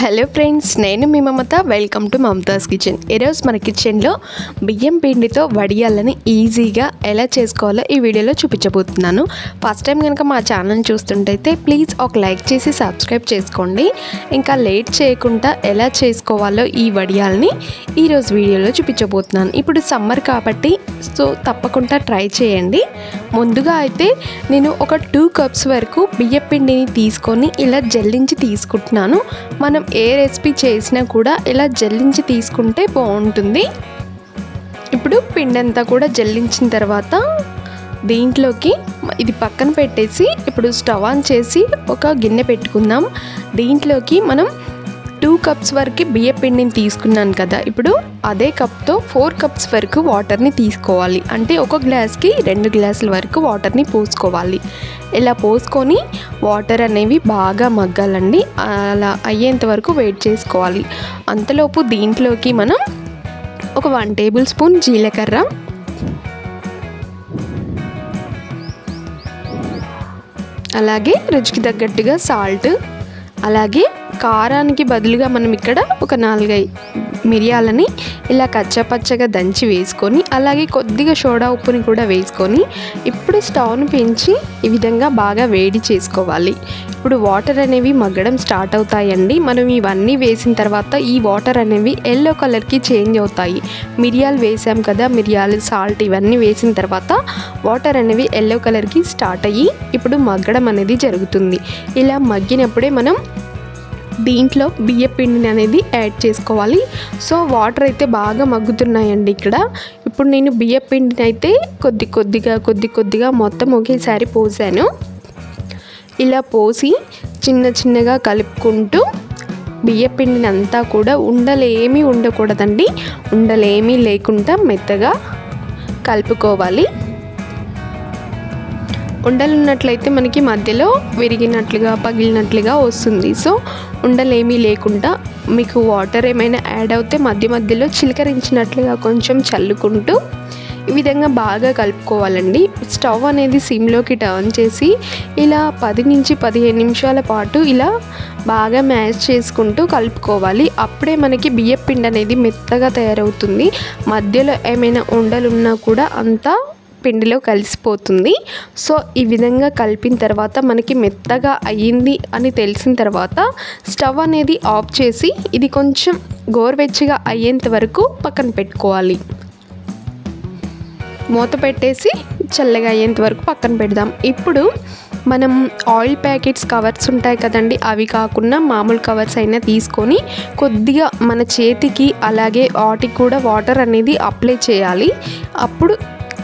Hello friends నేను మీ Mamata. Welcome to Mamata's kitchen ఈరోజు మన కిచెన్లో బియ్యం పిండితో వడియాలని ఈజీగా ఎలా చేసుకోవాలో ఈ వీడియోలో చూపించబోతున్నాను. ఫస్ట్ టైం కనుక మా ఛానల్ చూస్తుంటైతే ప్లీజ్ ఒక లైక్ చేసి సబ్స్క్రైబ్ చేసుకోండి. ఇంకా లేట్ చేయకుండా ఎలా చేసుకోవాలో ఈ వడియాలని ఈరోజు వీడియోలో చూపించబోతున్నాను. ఇప్పుడు సమ్మర్ కాబట్టి సో తప్పకుండా ట్రై చేయండి. ముందుగా అయితే నేను ఒక టూ కప్స్ వరకు బియ్యం పిండిని తీసుకొని ఇలా జల్లించి తీసుకుంటున్నాను. మనం ఏ రెసిపీ చేసినా కూడా ఇలా జల్లించి తీసుకుంటే బాగుంటుంది. ఇప్పుడు పిండి అంతా కూడా జల్లించిన తర్వాత దీంట్లోకి ఇది పక్కన పెట్టేసి ఇప్పుడు స్టవ్ ఆన్ చేసి ఒక గిన్నె పెట్టుకుందాం. దీంట్లోకి మనం టూ కప్స్ వరకు బియ్య పిండిని తీసుకున్నాను కదా. ఇప్పుడు అదే కప్తో ఫోర్ కప్స్ వరకు వాటర్ని తీసుకోవాలి. అంటే ఒక గ్లాస్కి రెండు గ్లాసుల వరకు వాటర్ని పోసుకోవాలి. ఇలా పోసుకొని వాటర్ అనేవి బాగా మగ్గాలండి. అలా అయ్యేంత వరకు వెయిట్ చేసుకోవాలి. అంతలోపు దీంట్లోకి మనం ఒక వన్ టేబుల్ స్పూన్ జీలకర్ర. అలాగే రుచికి తగ్గట్టుగా సాల్ట్ అలాగే కారానికి బదులుగా మనం ఇక్కడ ఒక నాలుగై మిరియాలని ఇలా కచ్చపచ్చగా దంచి వేసుకొని అలాగే కొద్దిగా సోడా ఉప్పుని కూడా వేసుకొని ఇప్పుడు స్టవ్ను పెంచి ఈ విధంగా బాగా వేడి చేసుకోవాలి. ఇప్పుడు వాటర్ అనేవి మగ్గడం స్టార్ట్ అవుతాయండి. మనం ఇవన్నీ వేసిన తర్వాత ఈ వాటర్ అనేవి ఎల్లో కలర్కి చేంజ్ అవుతాయి. మిరియాలు వేసాం కదా మిరియాలు సాల్ట్ ఇవన్నీ వేసిన తర్వాత వాటర్ అనేవి ఎల్లో కలర్కి స్టార్ట్ అయ్యి ఇప్పుడు మగ్గడం అనేది జరుగుతుంది. ఇలా మగ్గినప్పుడే మనం దీంట్లో బియ్య పిండిని అనేది యాడ్ చేసుకోవాలి. సో వాటర్ అయితే బాగా మగ్గుతున్నాయండి ఇక్కడ. ఇప్పుడు నేను బియ్య పిండిని అయితే కొద్ది కొద్దిగా కొద్ది కొద్దిగా మొత్తం ఒకేసారి పోసాను. ఇలా పోసి చిన్న చిన్నగా కలుపుకుంటూ బియ్య పిండిని అంతా కూడా ఉండలేమీ ఉండకూడదండి. ఉండలేమీ లేకుండా మెత్తగా కలుపుకోవాలి. ఉండలున్నట్లయితే మనకి మధ్యలో విరిగినట్లుగా పగిలినట్లుగా వస్తుంది. సో ఉండలేమీ లేకుండా మీకు వాటర్ ఏమైనా యాడ్ అవుతే మధ్య మధ్యలో చిలకరించినట్లుగా కొంచెం చల్లుకుంటూ ఈ విధంగా బాగా కలుపుకోవాలండి. స్టవ్ అనేది సిమ్లోకి టర్న్ చేసి ఇలా పది నుంచి పదిహేను నిమిషాల పాటు ఇలా బాగా మ్యాష్ చేసుకుంటూ కలుపుకోవాలి. అప్పుడే మనకి బియ్యపిండి అనేది మెత్తగా తయారవుతుంది. మధ్యలో ఏమైనా ఉండలున్నా కూడా అంతా పిండిలో కలిసిపోతుంది. సో ఈ విధంగా కలిపిన తర్వాత మనకి మెత్తగా అయ్యింది అని తెలిసిన తర్వాత స్టవ్ అనేది ఆఫ్ చేసి ఇది కొంచెం గోరువెచ్చగా అయ్యేంత వరకు పక్కన పెట్టుకోవాలి. మూత పెట్టేసి చల్లగా అయ్యేంత వరకు పక్కన పెడదాం. ఇప్పుడు మనం ఆయిల్ ప్యాకెట్స్ కవర్స్ ఉంటాయి కదండి అవి కాకుండా మామూలు కవర్స్ అయినా తీసుకొని కొద్దిగా మన చేతికి అలాగే వాటికి కూడా వాటర్ అనేది అప్లై చేయాలి. అప్పుడు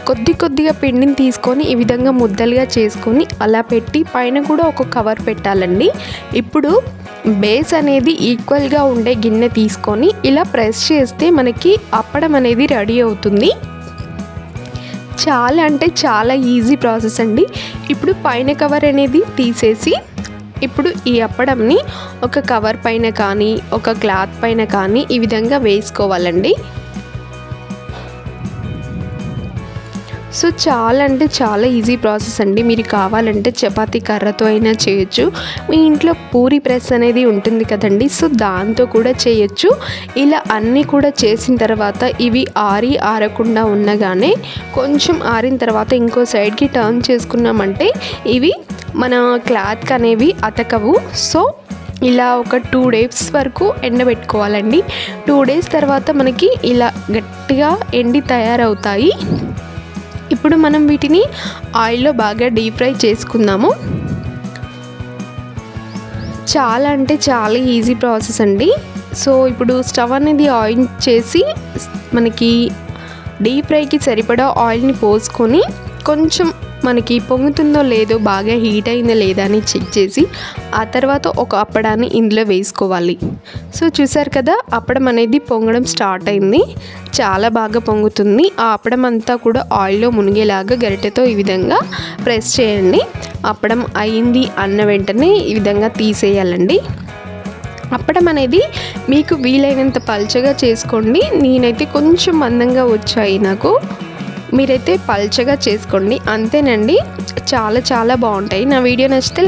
కొద్ది కొద్దిగా పిండిని తీసుకొని ఈ విధంగా ముద్దలుగా చేసుకొని అలా పెట్టి పైన కూడా ఒక కవర్ పెట్టాలండి. ఇప్పుడు బేస్ అనేది ఈక్వల్గా ఉండే గిన్నె తీసుకొని ఇలా ప్రెస్ చేస్తే మనకి అప్పడం అనేది రెడీ అవుతుంది. చాలా అంటే చాలా ఈజీ ప్రాసెస్ అండి. ఇప్పుడు పైన కవర్ అనేది తీసేసి ఇప్పుడు ఈ అప్పడంని ఒక కవర్ పైన కానీ ఒక క్లాత్ పైన కానీ ఈ విధంగా వేసుకోవాలండి. సో చాలా అంటే చాలా ఈజీ ప్రాసెస్ అండి. మీరు కావాలంటే చపాతీ కర్రతో అయినా చేయొచ్చు. మీ ఇంట్లో పూరి ప్రెస్ అనేది ఉంటుంది కదండి. సో దాంతో కూడా చేయొచ్చు. ఇలా అన్నీ కూడా చేసిన తర్వాత ఇవి ఆరి ఆరకుండా ఉండగానే కొంచెం ఆరిన తర్వాత ఇంకో సైడ్కి టర్న్ చేసుకున్నామంటే ఇవి మన క్లాత్కి అనేవి అతకవు. సో ఇలా ఒక టూ డేస్ వరకు ఎండబెట్టుకోవాలండి. టూ డేస్ తర్వాత మనకి ఇలా గట్టిగా ఎండి తయారవుతాయి. ఇప్పుడు మనం వీటిని ఆయిల్లో బాగా డీప్ ఫ్రై చేసుకుందాము. చాలా అంటే చాలా ఈజీ ప్రాసెస్ అండి. సో ఇప్పుడు స్టవ్ అనేది ఆయిల్ చేసి మనకి డీప్ ఫ్రైకి సరిపడా ఆయిల్ని పోసుకొని కొంచెం మనకి పొంగుతుందో లేదో బాగా హీట్ అయిందో లేదా అని చెక్ చేసి ఆ తర్వాత ఒక అప్పడాన్ని ఇందులో వేసుకోవాలి. సో చూసారు కదా అప్పడం అనేది పొంగడం స్టార్ట్ అయింది. చాలా బాగా పొంగుతుంది. ఆ అప్పడం అంతా కూడా ఆయిల్లో మునిగేలాగా గరిటెతో ఈ విధంగా ప్రెస్ చేయండి. అప్పడం అయింది అన్న వెంటనే ఈ విధంగా తీసేయాలండి. అప్పడం అనేది మీకు వీలైనంత పల్చగా చేసుకోండి. నేనైతే కొంచెం మందంగా వచ్చాయి నాకు. మీరైతే పల్చగా చేసుకోండి. అంతేనండి. చాలా చాలా బాగుంటాయి. నా వీడియో నచ్చితే